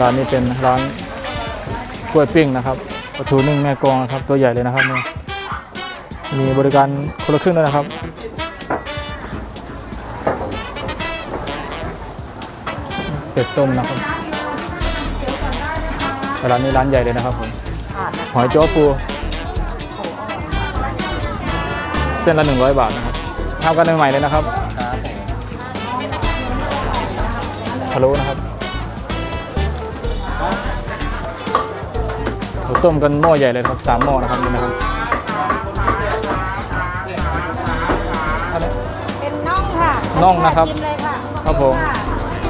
ร้านนี้เป็นร้านกล้วยปิ้งนะครับปลาทูนึ่งแม่กลองนะครับ ตัวใหญ่เลยนะครับนี่มีบริการคนละครึ่งด้วยนะครับเป็ดต้มนะครับร้านนี้ร้านใหญ่เลยนะครับผมหอยจ้อปูเส้นละ 100 บาทนะครับทำกันใหม่ๆเลยนะครับพะโล้นะครับ ต้มกันหม้อใหญ่เลยนะครับสามหม้อนะครับนี่นะครับเป็นน่องค่ะน่องนะครับกินเลยค่ะครับผม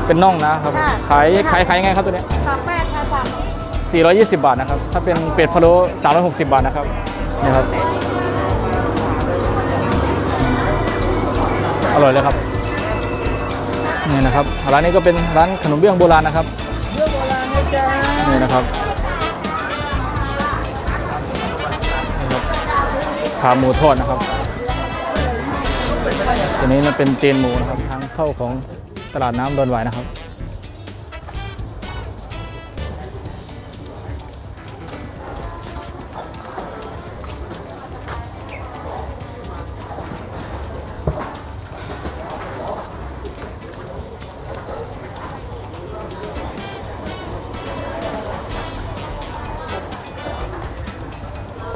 เป็นน่องนะครับค่ะขายค่ะขายขายยังไงครับตัวเนี้ยสองแปดค่ะสาม420บาทนะครับ ถ้าเป็นเป็ดพะโล้360บาทนะครับนี่ครับ อร่อยเลยครับนี่นะครับร้านนี้ก็เป็นร้านขนมเบื้องโบราณนะครับเรื่องโบราณนะจ๊ะนี่นะครับ ขาหมูทอดนะครับ ตัวนี้มันเป็นเตีนหมูนะครับ ทางเข้าของตลาดน้ำดอนหวนะครับ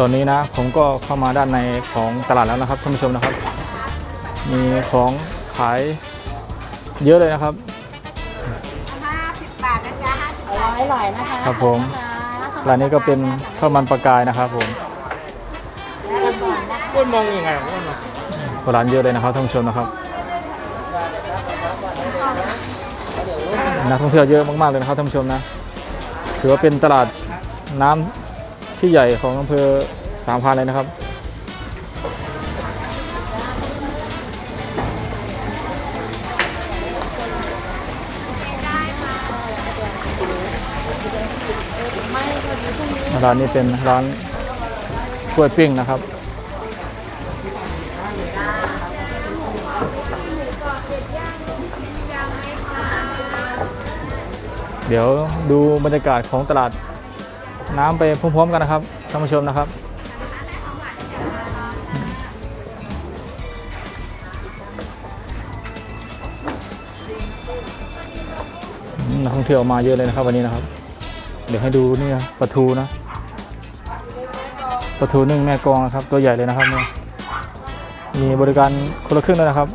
ตอนนี้นะผมก็เข้ามาด้านในของตลาดแล้วนะครับท่านผู้ชมนะครับ มีของขายเยอะเลยนะครับห้าสิบบาทนะจ๊ะอร่อยอร่อยนะคะครับผมร้านนี้ก็เป็นข้าวมันปลากายนะครับผมก้นมองยังไงก้นมองร้านเยอะเลยนะครับท่านผู้ชมนะครับนักท่องเที่ยวเยอะมากๆเลยนะครับท่านผู้ชมนะถือว่าเป็นตลาดน้ำ ที่ใหญ่ของอำเภอสามพานเลยนะครับ ร้านนี้เป็นร้านกล้วยปิ้งนะครับเดี๋ยวดูบรรยากาศของตลาด น้ำไปพร้อมๆกันนะครับท่านผู้ชมนะครับนักท่องเที่ยวมาเยอะเลยนะครับวันนี้นะครับ เดี๋ยวให้ดูนี่นะปลาทูนะปลาทูนึ่งแม่กองนะครับ ตัวใหญ่เลยนะครับเนี่ยมีบริการคนละครึ่งด้วยนะครับ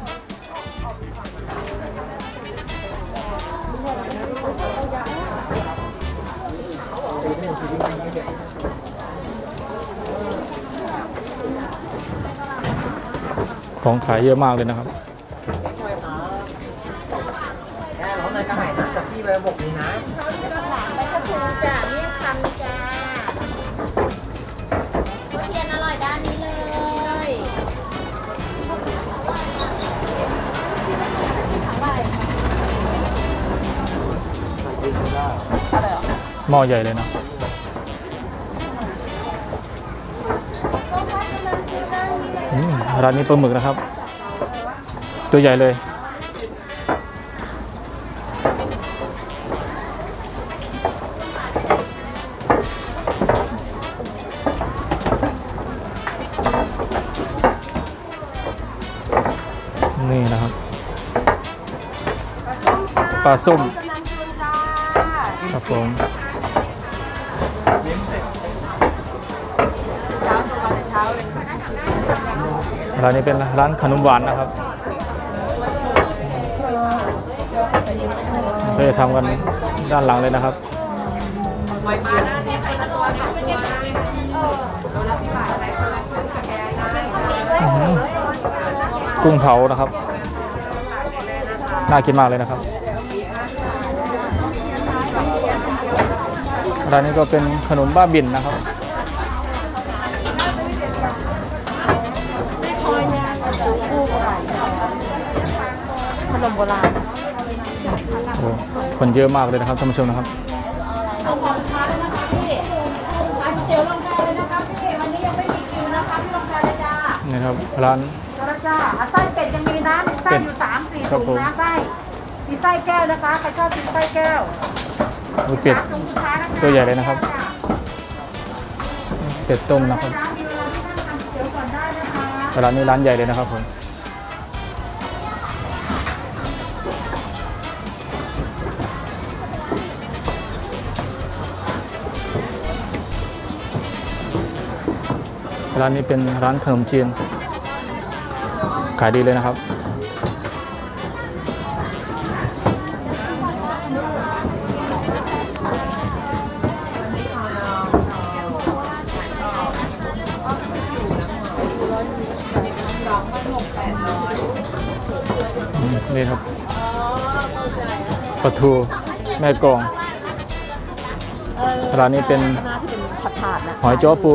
ของขายเยอะมากเลยนะครับแค่ร้องในกระหายนะจากที่ไปบอกนี้นะไปกระพูจ้ะนี่คำจ้าเทียนอร่อยด้านนี้เลยหม้อใหญ่เลยนะอืม ร้านนี้ปลาหมึกนะครับ ตัวใหญ่เลยนี่นะครับปลาส้มกำลังชวนจ้าครับผม ร้านนี้เป็นร้านขนมหวานนะครับก็จะทำกันด้านหลังเลยนะครับอื้อหือกุ้งเผานะครับ น่ากินมากเลยนะครับ ร้านนี้ก็เป็นขนมบ้าบินนะครับ ขนมโบราณโอ้คนเยอะมากเลยนะครับท่านผู้ชมนะครับเอาของทานแล้วนะคะพี่ร้านก๋วยเตี๋ยวลงทานเลยนะคะพี่วันนี้ยังไม่มีคิวนะคะพี่ลงทานเลยจ้านี่ครับร้านจ้าจ้าอะไส้เป็ดยังมีนะมีไส้อยู่สามสี่ครับถุงผมนะไส้มีไส้แก้วนะคะใครชอบกินไส้แก้วมีเป็ดตัวใหญ่เลยนะครับ เป็ดต้มนะครับร้านนี้ร้านใหญ่เลยนะครับผม ร้านนี้เป็นร้านขนมจีน ขายดีเลยนะครับอืมนี่ครับปลาทูแม่กลอง ร้านนี้เป็นหน้าที่เป็นผัดถาดนะหอยจ้อปู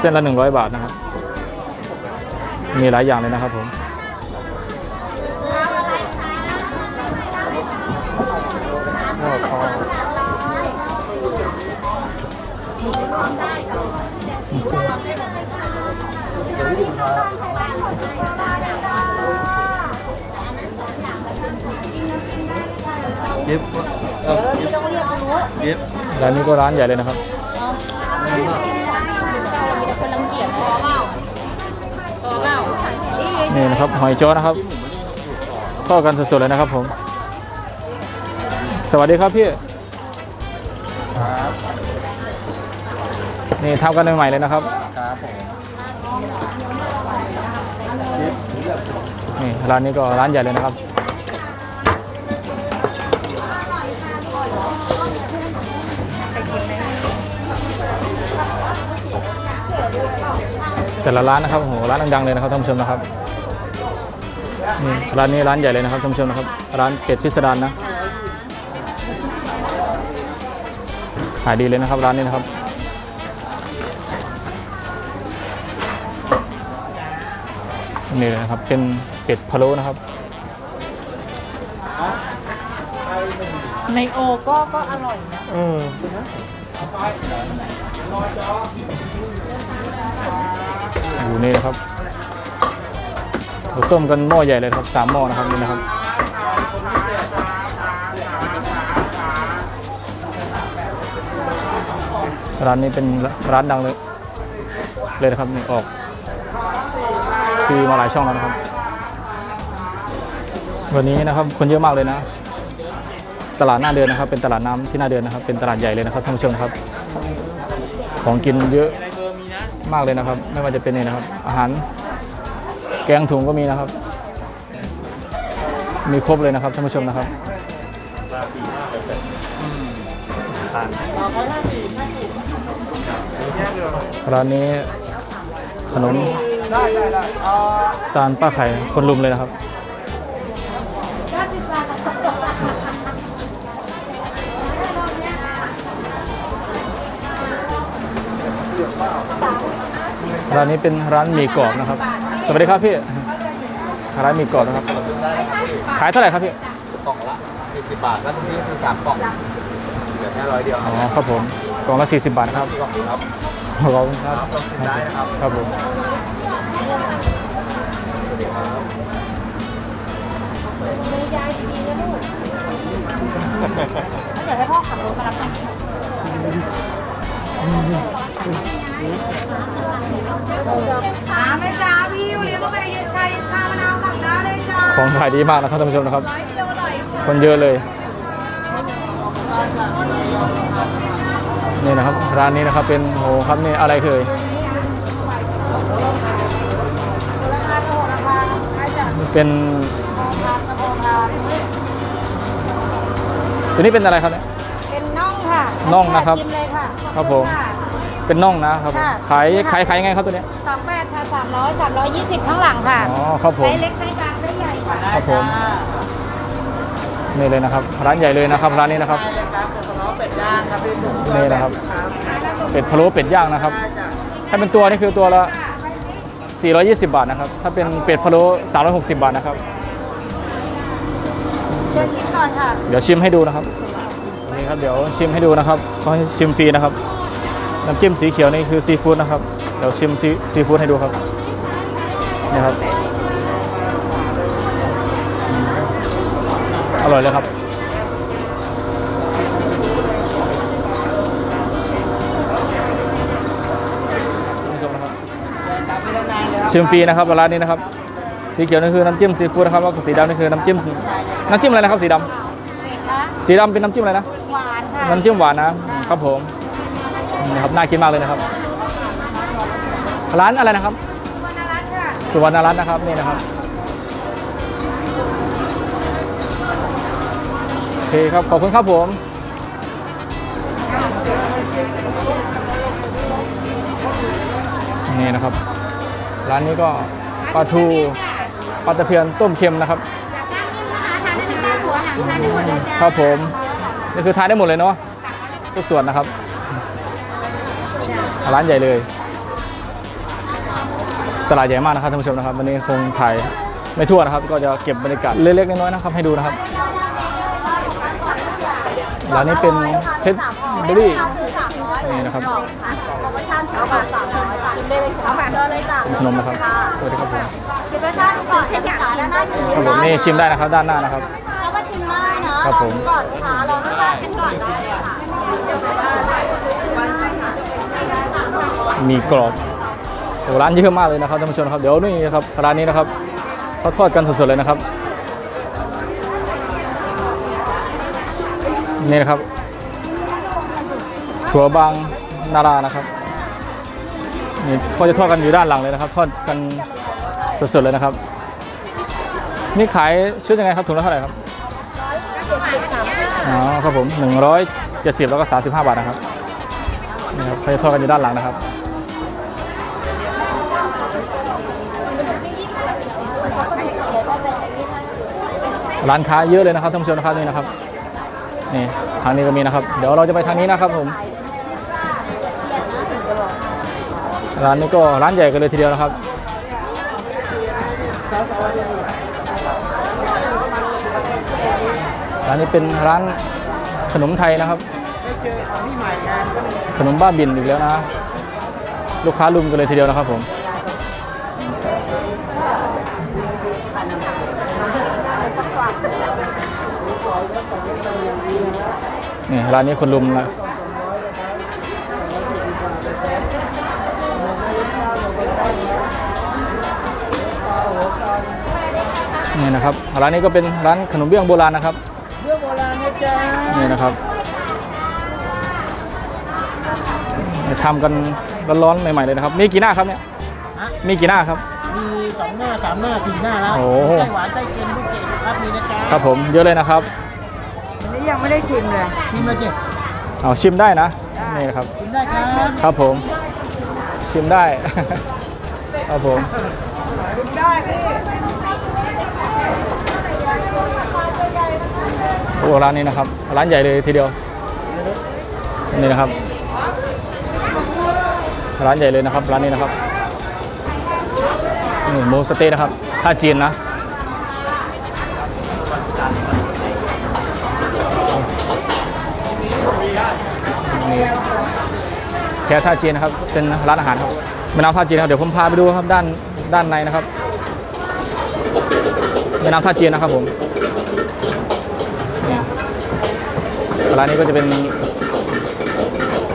เส้นละ 100 บาทนะครับ มีหลายอย่างเลยนะครับผมยิบเออยิบร้านนี้ก็ร้านใหญ่เลยนะครับ นี่นะครับหอยจ้อนะครับก็กันสดๆเลยนะครับผม สวัสดีครับพี่ครับนี่ทำกันใหม่ๆเลยนะครับครับผมนี่ร้านนี้ก็ร้านใหญ่เลยนะครับ แต่ละร้านนะครับโอ้โหร้านดังๆเลยนะครับท่านผู้ชมนะครับนี่ร้านนี้ร้านใหญ่เลยนะครับท่านผู้ชมนะครับ ร้านเป็ดพิสดารนะขายดีเลยนะครับร้านนี้นะครับนี่เลยนะครับเป็นเป็ดพะโล้นะครับในโอก็ก็อร่อยนะเออ อยู่นี่นะครับเราต้มกันหม้อใหญ่เลยครับสามหม้อนะครับนี่นะครับร้านนี้เป็นร้านดังเลย เลยนะครับนี่ออกทีวีมาหลายช่องแล้วนะครับ วันนี้นะครับคนเยอะมากเลยนะ ตลาดหน้าเดือนนะครับ เป็นตลาดน้ำที่หน้าเดือนนะครับ เป็นตลาดใหญ่เลยนะครับท่านผู้ชมครับ ของกินเยอะ มากเลยนะครับ ไม่ว่าจะเป็นนี่นะครับ อาหารแกงถุงก็มีนะครับ มีครบเลยนะครับท่านผู้ชมนะครับร้านนี้ขนมได้ได้ได้เอ่อตาลป้าไข่คนลุมเลยนะครับ ร้านนี้เป็นร้านหมี่กรอบนะครับ สวัสดีครับพี่ ร้านหมี่กรอบนะครับ ขายเท่าไหร่ครับพี่ กล่องละ40บาทแล้วตรงนี้ซื้อสามกล่องเหลือแค่ร้อยเดียวคอ๋รับอครับผม กล่องละ40 บาทนะครับกล่องครับขอบคุณครับ ครับลองชิมได้นะครับครับผมเดี๋ยวให้พ่อขับรถมารับ หาไหมจ้าพี่เลี้ยงก็ไปเย็นชาเย็นชามะนาวสั่งได้เลยจ้าของขายดีมากนะครับท่านผู้ชมนะครับร้อยเดียวอร่อยคนเยอะเลย นี่นะครับ ร้านนี้นะครับเป็นโหครับนี่อะไรเคยราคาโตราคาใช่จ้ะเป็นทานกระโปรงทานนี้ตัวนี้เป็นอะไรครับเนี่ยเป็นน่องค่ะน่องนะครับชิมเลยค่ะครับผม เป็นน่องนะครับค่ะขายนี่ค่ะ ขายขายยังไงครับตัวเนี้ย สองแปดค่ะสามร้อยสามร้อยยี่สิบข้างหลังค่ะอ๋อครับผม ไซส์เล็กไซส์กลางไซส์ใหญ่ค่ะครับผมนี่เลยนะครับ ร้านใหญ่เลยนะครับร้านนี้นะครับเป็ดย่างครับพี่หนึ่งนี่นะครับ เป็ดพะโล้เป็ดย่างนะครับถ้าเป็นตัวนี่คือตัวละ 420 บาทนะครับ ถ้าเป็นเป็ดพะโล้360 บาทนะครับ เชิญชิมก่อนค่ะ เดี๋ยวชิมให้ดูนะครับ นี่ครับ เดี๋ยวชิมให้ดูนะครับเขาให้ชิมฟรีนะครับ น้ำจิ้มสีเขียวนี่คือซีฟู้ดนะครับเดี๋ยวชิมซีซีฟู้ดให้ดูครับนี่ครับ อร่อยเลยครับ ชิมฟรีนะครับร้านนี้นะครับ สีเขียวนี่คือน้ำจิ้มซีฟู้ดนะครับแล้วก็สีดำนี่คือน้ำจิ้มน้ำจิ้มอะไรนะครับสีดำสีดำเป็นน้ำจิ้มอะไรนะหวานค่ะน้ำจิ้มหวานนะครับผม นี่ครับน่ากินมากเลยนะครับ ร้านอะไรนะครับวรรณรัตน์ค่ะสุวรรณรัตน์นะครับนี่นะครับโอเคครับขอบคุณครับผมนี่นะครับ ร้านนี้ก็ปลาทูปลาตะเพียนต้มเค็มนะครับครับผมนี่คือทานได้หมดเลยเนาะทุกส่วนนะครับ ร้านใหญ่เลย ตลาดใหญ่มากนะครับท่านผู้ชมนะครับ วันนี้คงถ่ายไม่ทั่วนะครับ ก็จะเก็บบรรยากาศเล็กๆน้อยๆนะครับให้ดูนะครับร้านนี้เป็นเพชรเบอรี่นี่นะครับโปรโมชั่นสามบาทสามร้อยบาทชิมได้เลยค่ะเจอเลยจ้ะขนมนะครับสวัสดีครับผมชิมรสชาติก่อนเห็นขาด้านหน้าอยู่ครับผมนี่ชิมได้นะครับด้านหน้านะครับเขาก็ชิมได้เนาะครับผมลองก่อนลูกค้าลองรสชาติกันก่อนได้เลยค่ะ มีกรอบโอ้ร้านเยอะมากเลยนะครับท่านผู้ชมครับเดี๋ยวนี่นะครับร้านนี้นะครับเขาทอดกันสดๆเลยนะครับนี่นะครับถั่วบางนารานะครับนี่เขาจะทอดกันอยู่ด้านหลังเลยนะครับทอดกันสดๆเลยนะครับ นี่ขายชุดยังไงครับถุงละเท่าไหร่ครับอ๋อครับผม170แล้วก็35 บาทนะครับนี่ครับเขาจะทอดกันอยู่ด้านหลังนะครับ ร้านค้าเยอะเลยนะครับท่านผู้ชมนะครับนี่นะครับนี่ทางนี้ก็มีนะครับ เดี๋ยวเราจะไปทางนี้นะครับผมร้านนี้ก็ร้านใหญ่กันเลยทีเดียวนะครับร้านนี้เป็นร้านขนมไทยนะครับ ขนมบ้าบินอีกแล้วนะ ลูกค้าลุมกันเลยทีเดียวนะครับผม นี่ร้านนี้คนลุมนะนี่นะครับร้านนี้ก็เป็นร้านขนมเบื้องโบราณนะครับเบื้องโบราณนะจ๊ะนี่นะครับทำกันร้อนๆใหม่ๆเลยนะครับ มีกี่หน้าครับเนี่ยฮะมีกี่หน้าครับ มีสองหน้าสามหน้าสี่หน้าแล้วโอ้ไส้หวานไส้เค็มลูกเกดนะครับมีนะจ๊ะครับผมเยอะเลยนะครับ นี่ยังไม่ได้ชิมเลยชิมมาจิเอาชิมได้นะนี่นะครับชิมได้ครับ ครับผม ชิมได้ ครับผมได้พี่โอ้ร้านนี้นะครับ ร้านใหญ่เลยทีเดียวนี่นะครับ ร้านใหญ่เลยนะครับ ร้านนี้นะครับนี่หมูสะเต๊ะนะครับท่าจีนนะ แค่ท่าจีนนะครับ เป็นร้านอาหารครับแม่น้ำท่าจีนครับ เดี๋ยวผมพาไปดูครับด้านด้านในนะครับแม่น้ำท่าจีนนะครับผมร้านนี้ก็จะเป็น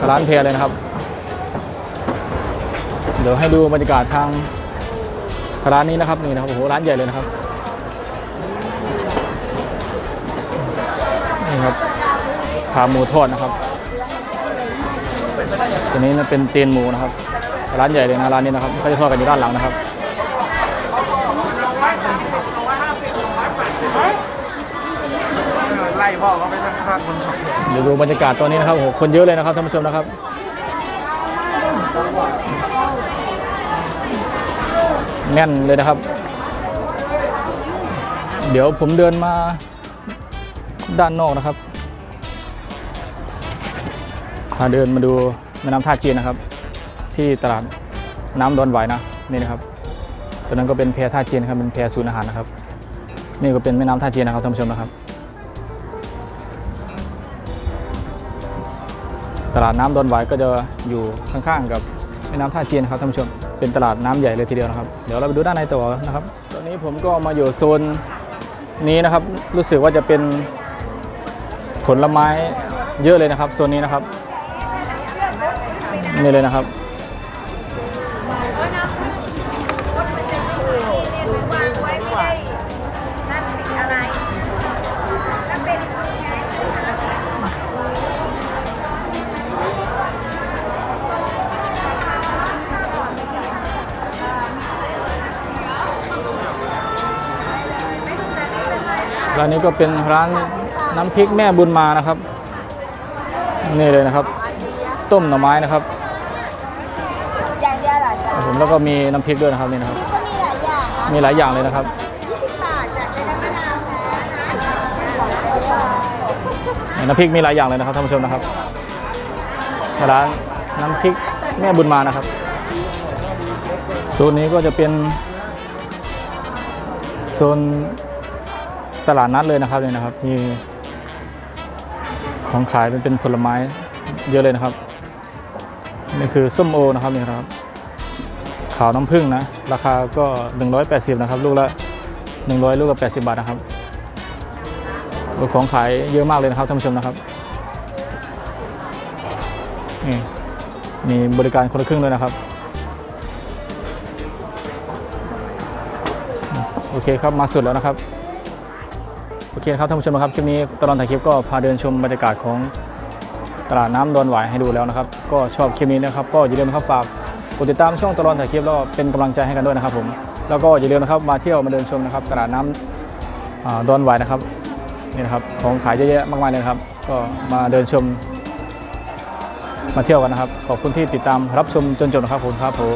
ร้านเพลเลยนะครับ เดี๋ยวให้ดูบรรยากาศทางร้านนี้นะครับนี่นะครับโอ้โหร้านใหญ่เลยนะครับนี่ครับขาหมูทอดนะครับ ตัวนี้เป็นเตียนหมูนะครับ ร้านใหญ่เลยนะร้านนี้นะครับเขาจะทอดกันอยู่ด้านหลังนะครับไล่พ่อเขาไปทั้งภาคนสองเดี๋ยวดูบรรยากาศตอนนี้นะครับโหคนเยอะเลยนะครับท่านผู้ชมนะครับแน่นเลยนะครับ เดี๋ยวผมเดินมาด้านนอกนะครับพาเดินมาดู ม่น้ำท่าจีนนะครับ ที่ตลาดน้ำดอนไหวนะนี่นะครับตอนนั้นก็เป็นแพท่าจีนนครับเป็นแพศูนย์อาหารนะครับ นี่ก็เป็นแม่น้ำท่าจีนนะครับท่านผู้ชมนะครับ ตลาดน้ำดอนหวก็จะอยู่ข้างๆกับแม่น้ำท่าจีนนครับท่านผู้ชมเป็นตลาดน้ำใหญ่เลยทีเดียวนะครับเดี๋ยวเราไปดูด้านในต่อนะครับ ตอนนี้ผมก็มาอยู่โซนนี้นะครับรู้สึกว่าจะเป็นผลไม้เยอะเลยนะครับโซนนี้นะครับ นี่เลยนะครับ ร้านนี้ก็เป็นร้านน้ำพริกแม่บุญมานะครับ นี่เลยนะครับ ต้มหน่อไม้นะครับ อย่างเดียวเหรอจ๊ะ ผม แล้วก็มีน้ำพริกด้วยนะครับนี่นะครับ ก็มีหลายอย่างนะมีหลายอย่างเลยนะครับ 20บาทจากในน้ำมะนาวแท้นะน้ำพริกมีหลายอย่างเลยนะครับท่านผู้ชมนะครับร้านน้ำพริกแม่บุญมานะครับโซนนี้ก็จะเป็นโซนตลาดนัดเลยนะครับนี่นะครับ มีของขายเป็นเป็นผลไม้เยอะเลยนะครับ นี่คือส้มโอนะครับนี่ครับ ขาวน้ำผึ้งนะ ราคาก็ 180 นะครับ ลูกละ 100 ลูกละ80 บาทนะครับของขายเยอะมากเลยนะครับท่านผู้ชมนะครับนี่มีบริการคนละครึ่งด้วยนะครับ โอเคครับมาสุดแล้วนะครับ โอเคครับท่านผู้ชมครับคลิปนี้ตลอดถ่ายคลิปก็พาเดินชมบรรยากาศของตลาดน้ำดอนหวายให้ดูแล้วนะครับ ก็ชอบคลิปนี้นะครับ ก็อย่าลืมนะครับฝาก กดติดตามช่องตลอดถ่ายคลิปแล้วก็เป็นกำลังใจให้กันด้วยนะครับผมแล้วก็อย่าลืมนะครับมาเที่ยวมาเดินชมนะครับตลาดน้ำอ่าดอนหวนะครับนี่นะครับของขายเยอะแยะมากมายเลยนะครับ ก็มาเดินชมมาเที่ยวกันนะครับ ขอบคุณที่ติดตามรับชมจนจบนะครับผมครับผม